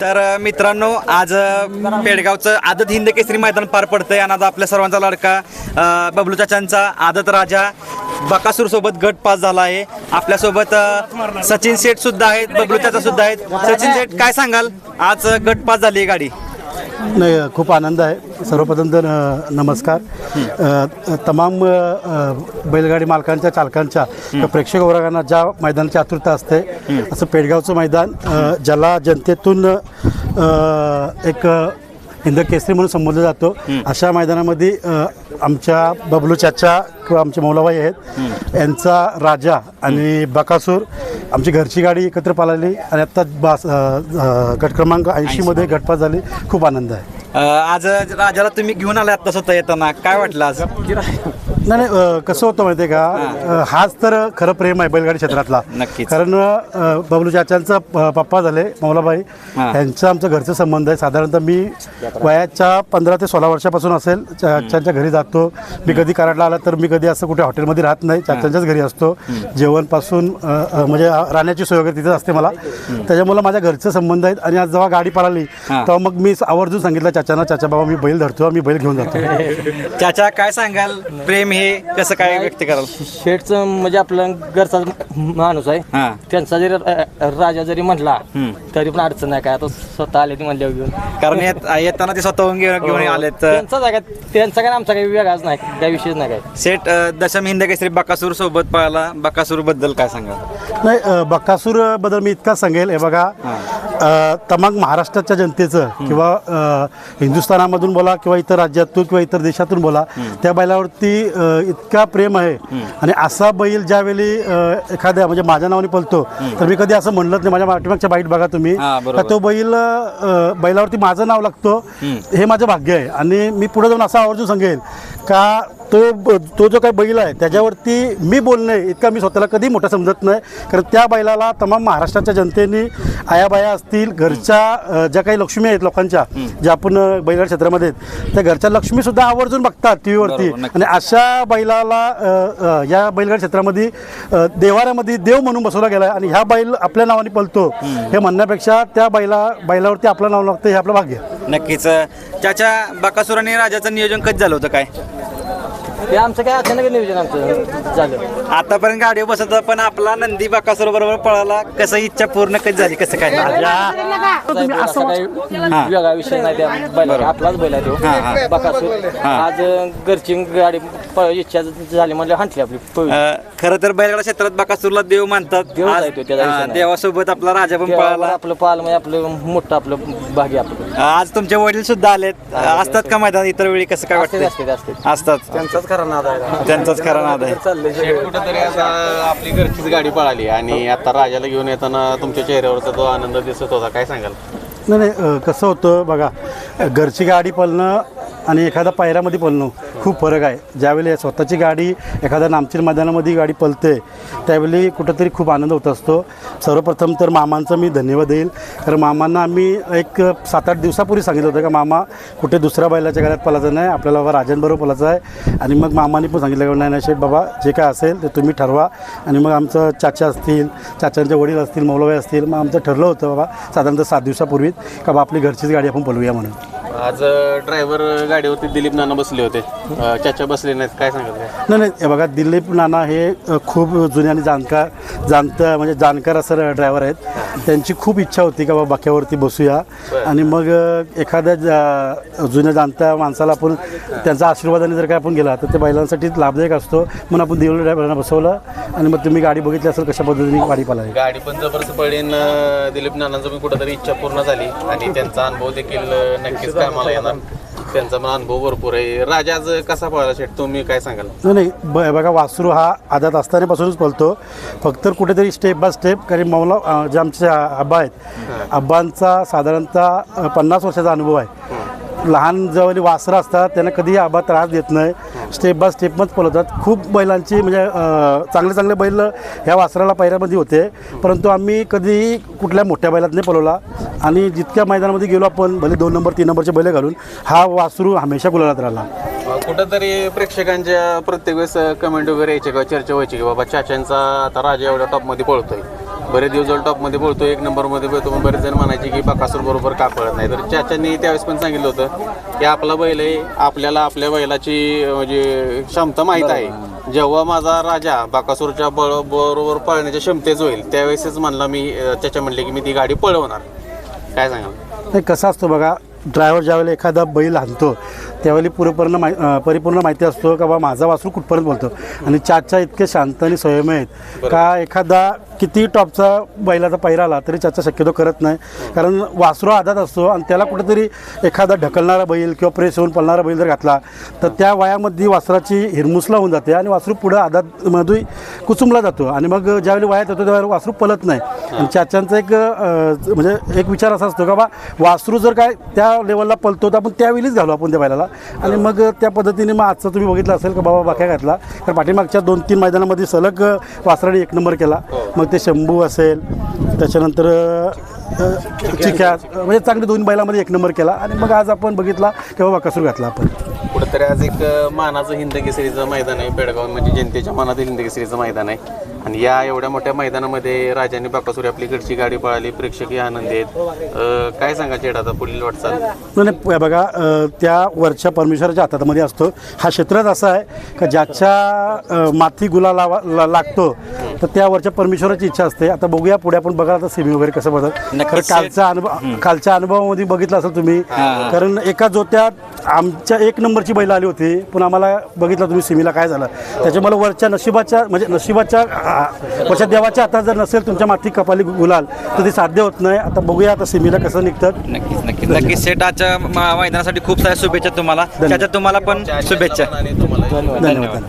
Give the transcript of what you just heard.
तर मित्रांनो आज पेडगावचं आदत हिंद केसरी मैदान पार पडतंय आणि आज आपल्या सर्वांचा लाडका बबलू चाचांचा आदत राजा बकासूर सोबत गट पास झाला आहे. आपल्यासोबत सचिन शेठ सुद्धा आहेत बबलू चाचा सुद्धा आहेत. सचिन शेठ काय सांगाल? आज गट पास झाली आहे गाडी. नाही खूप आनंद आहे. सर्वप्रथम तर नमस्कार. तमाम बैलगाडी मालकांच्या चालकांच्या प्रेक्षक वर्गांना ज्या मैदानाची आतुरता असते असं पेडगावचं मैदान ज्याला जनतेतून एक हिंद केसरी म्हणून संबोधलं जातो. अशा मैदानामध्ये आमच्या बबलू चाचा किंवा आमचे मौलाबाई आहेत. यांचा राजा आणि बकासूर आमची घरची गाडी एकत्र पाळली आणि आत्ता बास गट क्रमांक ऐंशीमध्ये गटपास झाली. खूप आनंद आहे. आज राजाला तुम्ही घेऊन आले आता स्वतः येताना. काय वाटलं आज? नाही नाही अ, कसं होतं माहिती आहे का अ, हाच तर खरं प्रेम आहे बैलगाडी क्षेत्रातला. नक्कीच. कारण अ, बबलू चाचांचा प- पप्पा झाले मौलाबाई हा. यांचं आमचं घरचं संबंध आहे. साधारणतः मी वयाच्या पंधरा ते सोळा वर्षापासून असेल चाचांच्या घरी जातो. मी कधी कराडला आला तर मी कधी असं कुठे हॉटेलमध्ये राहत नाही चाचांच्याच घरी असतो. जेवणपासून अ, अ, म्हणजे राहण्याची सोय वगैरे तिथेच असते मला. त्याच्यामुळे माझ्या घरचे संबंध आहेत आणि आज जेव्हा गाडी पळाली हा. तेव्हा मग मी आवर्जून सांगितलं चाचांना चाचा बाबा मी बैल धरतो मी बैल घेऊन जातो. चाचा काय सांगाल? प्रेम हे कसं काय व्यक्त कराल? शेठचं म्हणजे आपलं घरचा माणूस आहे. हा. त्यांचा जरी राजा जरी म्हटला हम्म. तरी पण अडचण नाही काय. आता स्वतः आले ती म्हणल्यावर घेऊन. कारण येत- येताना ते स्वतःहून घेऊन घेऊन आलेत त्यांचा जागा त्यांचा काय आमचा काही वेगळाच नाही. काही विषयच नाही काय. सेठ अ, दशम हिंद केसरी बकासूर सोबत पळाला. बकासूरबद्दल काय सांगाल? नाही अ, बकासूरबद्दल मी इतकाच सांगेल. हे बघा तमाम महाराष्ट्राच्या जनतेचं किंवा हिंदुस्थानामधून बोला किंवा इतर राज्यातून किंवा इतर देशातून बोला त्या बैलावरती इतका प्रेम आहे. आणि असा बैल ज्यावेळी एखाद्या म्हणजे माझ्या नावाने पलतो तर मी कधी असं म्हणलंच नाही. माझ्या पाठीमागच्या बाईट बघा तुम्ही. तो बैल बैलावरती माझं नाव लागतो हे माझं भाग्य आहे. आणि मी पुढे जाऊन असं आवर्जून सांगेन का तो तो जो काही बैल आहे त्याच्यावरती मी बोलणे इतका मी स्वतःला कधी मोठं समजत नाही. कारण त्या बैलाला तमाम महाराष्ट्राच्या जनतेने आयाबाया असतील घरच्या ज्या काही लक्ष्मी आहेत लोकांच्या ज्या आपण बैलगाडी क्षेत्रामध्ये आहेत त्या घरच्या लक्ष्मी सुद्धा आवर्जून बघतात टी व्हीवरती. आणि अशा बैलाला या बैलगाडी क्षेत्रामध्ये देवाऱ्यामध्ये देव म्हणून बसवला गेला आणि ह्या बैल आपल्या नावाने पलतो हे म्हणण्यापेक्षा त्या बैला बैलावरती आपलं नाव लागतं हे आपलं भाग्य. नक्कीच. त्याच्या बकासूर आणि राजाचं नियोजन कधी झालं होतं काय? ते आमचं काय अचानक नियोजन आमचं झालं. आतापर्यंत गाडी बसत होता, पण आपला नंदी बकासूर बरोबर पळाला. कसं इच्छा पूर्ण कधी झाली कसं काय? असा काही वेगळा विषय नाही त्या बैला आपलाच बैल आहे हा, हा. तो बकासूर. हा. आज घरची गाडी इच्छा झाली म्हणजे हंटली आपली पळून. अं, खरं तर बैलगाडा क्षेत्रात बकासूरला देव मानतात. देवच आज- आहे तो, त्याचा विषय हा, नाही. देवासोबत आपला राजा पण तेव्हा पळाला. आपलं पाल म्हणजे आपलं मोठं आपलं भाग्य आपलं. आज तुमचे वडील सुद्धा आलेत. असतात का मैदान इतर वेळी कसं काय असते वाटतं असते असते असतात. त्यांचाच खरा नाद आहे. त्यांचाच खरा नाद आहे. चाललंय कुठेतरी आता आपली घरचीच गाडी पळाली आणि आता राजाला घेऊन येताना तुमच्या चेहऱ्यावरचा तो आनंद दिसत होता. काय सांगाल? नाही नाही अ, कसं होतं बघा घरची गाडी पळणं आणि एखाद्या पायऱ्यामध्ये पलणं खूप फरक आहे. ज्यावेळी स्वतःची गाडी एखाद्या नामचीर मैदानामध्ये गाडी पलते त्यावेळी कुठंतरी खूप आनंद होत असतो. सर्वप्रथम तर मामांचं मी धन्यवाद देईल. कारण मामांना आम्ही एक सात आठ दिवसापूर्वी सांगितलं होतं का मामा कुठे दुसऱ्या बैलाच्या गाड्यात पलायचं नाही आपल्याला बाबा राजांबरोबर पलायचं आहे. आणि मग मामाने पण सांगितलं की नाही नाही शेठ बाबा जे काय असेल ते तुम्ही ठरवा. आणि मग आमचं चाचा असतील चाचांचे वडील असतील मौलवाई असतील मग आमचं ठरलं होतं बाबा साधारणतः सात दिवसापूर्वीच का बा आपली घरचीच गाडी आपण पळवूया म्हणून. आज ड्रायव्हर गाडीवरती दिलीप नाना बसले होते. अं, चाचा बसले नाहीत काय काय नाही नाही हे बघा दिलीप नाना हे अ, खूप जुने आणि जाणकार जाणतं म्हणजे जाणकार असं ड्रायव्हर आहेत. त्यांची खूप इच्छा होती का बाबा बाक्यावरती बसूया. आणि मग अ, एखाद्या जा- जुन्या जाणत्या माणसाला आपण त्यांचा आशीर्वादाने जर काय आपण गेला तर ते बैलांसाठी लाभदायक असतो. म्हणून आपण दिवली ड्रायव्हरांना बसवलं. आणि मग तुम्ही गाडी बघितली असेल कशा पद्धतीने गाडी पाला गाडी पण जबरदस्त पडलीन अं, दिलीप नानांचं पण कुठेतरी इच्छा पूर्ण झाली. आणि त्यांचा अनुभव देखील अं, नक्कीच येणार. त्यांचा पण अनुभव भरपूर आहे. राजा आज कसा पळाला शेट? तुम्ही काय सांगाल? नाही नाही ब बघा वासरू हा आदात असतानापासूनच पळतो. फक्त कुठेतरी स्टेप बाय स्टेप कारण मौला अं, जे आमचे आब्बा आहेत आब्बांचा साधारणतः अं, पन्नास वर्षाचा अनुभव आहे. लहान जवळ वासरं असतात त्यांना कधीही आबा त्रास देत नाही. स्टेप बाय स्टेपमच पळवतात खूप बैलांची म्हणजे चांगले चांगले बैल ह्या वासराला पहिऱ्यामध्ये होते. परंतु आम्ही कधीही कुठल्या मोठ्या बैलात नाही पळवला. आणि जितक्या मैदानामध्ये गेलो आपण भले दोन नंबर तीन नंबरचे बैल घालून हा वासरू हमेशा गुलालात राहिला. कुठंतरी प्रेक्षकांच्या प्रत्येक वेळेस कमेंट वगैरे यायचे किंवा चर्चा व्हायची की बाबा चाच्यांचा आता राजा एवढ्या टॉपमध्ये पळतोय. बरेच दिवस जवळ टॉपमध्ये बोलतो एक नंबरमध्ये बोलतो पण बरेच जण म्हणायचे की बकासूर बरोबर का पळत नाही. तर चाचांनी त्यावेळेस पण सांगितलं होतं की आपला बैल आहे आपल्याला आपल्या बैलाची म्हणजे क्षमता माहीत आहे. जेव्हा माझा राजा बाकासूरच्या बळ बरोबर पळण्याच्या क्षमतेच होईल त्यावेळेसच म्हणला मी त्याच्या म्हणले की मी ती गाडी पळवणार. काय सांगाल? नाही कसं असतं बघा ड्रायव्हर ज्यावेळेला एखादा बैल आणतो त्यावेळी पूर्णपर्ण माहि परिपूर्ण माहिती असतो का बा माझा वासरू कुठपर्यंत बोलतो? आणि चाचा इतके शांत आणि संयमी आहेत. का एखादा किती टॉपचा बैलाचा पैरा आला तरी चाचा शक्यतो करत नाही. कारण वासरू आदात असतो आणि त्याला कुठेतरी एखादा ढकलणारा बैल किंवा प्रेस होऊन पळणारा बैल जर घातला तर त्या वयामध्ये वासराची हिरमुसला होऊन जाते आणि वासरू पुढं आदातमध्ये कुचुमला जातो. आणि मग ज्यावेळी वयात येतो त्यावेळेला वासरू पळत नाही. आणि चाचांचा एक म्हणजे एक विचार असा असतो का बा वासरू जर काय त्या लेवलला पळतो तर आपण त्यावेळीच घालू आपण त्या बैलाला. आणि मग त्या पद्धतीने मग आजचं तुम्ही बघितलं असेल का बाबा बाक्या घातला. तर पाठीमागच्या दोन तीन मैदानामध्ये सलग वासराने एक नंबर केला. मग ते शंभू असेल त्याच्यानंतर अं, चिक्या. म्हणजे चांगले दोन बैलामध्ये एक नंबर केला. आणि मग आज आपण बघितला तेव्हा बाकासूर घातला आपण. कुठंतरी आज एक मानाचं हिंद केसरीचं मैदान आहे पेडगाव म्हणजे जनतेच्या मनातील हिंद केसरीचं मैदान आहे. आणि या एवढ्या मोठ्या मैदानामध्ये राजाने बाकासुरी आपली घरची गाडी पळाली प्रेक्षकही आनंदी आहेत. काय सांगा चेड आता पुढील वाटचाल? नाही बघा त्या वरच्या परमेश्वराच्या हातामध्ये असतो. हा क्षेत्रच असा आहे का ज्याच्या माथी गुला लावा लागतो तर त्या वरच्या परमेश्वराची इच्छा असते. आता बघूया पुढे आपण बघा आता सेमी वगैरे कसं बघत कालचा अनुभव कालच्या अनुभवामध्ये बघितलं असेल तुम्ही कारण एका जोत्यात आमच्या एक नंबरची बैल आली होती पण आम्हाला बघितलं तुम्ही सिमीला काय झालं. त्याच्यामुळे वरच्या नशिबाच्या म्हणजे नशिबाच्या वरच्या देवाच्या हातात जर नसेल तुमच्या माथी कपाली गुलाल तर ते साध्य होत नाही. आता बघूया आता सिमीला कसं निघतं. नक्कीच नक्कीच. नक्कीच सेट आजच्या मा- मैदानासाठी खूप साऱ्या शुभेच्छा तुम्हाला. त्याच्यात तुम्हाला पण शुभेच्छा. धन्यवाद.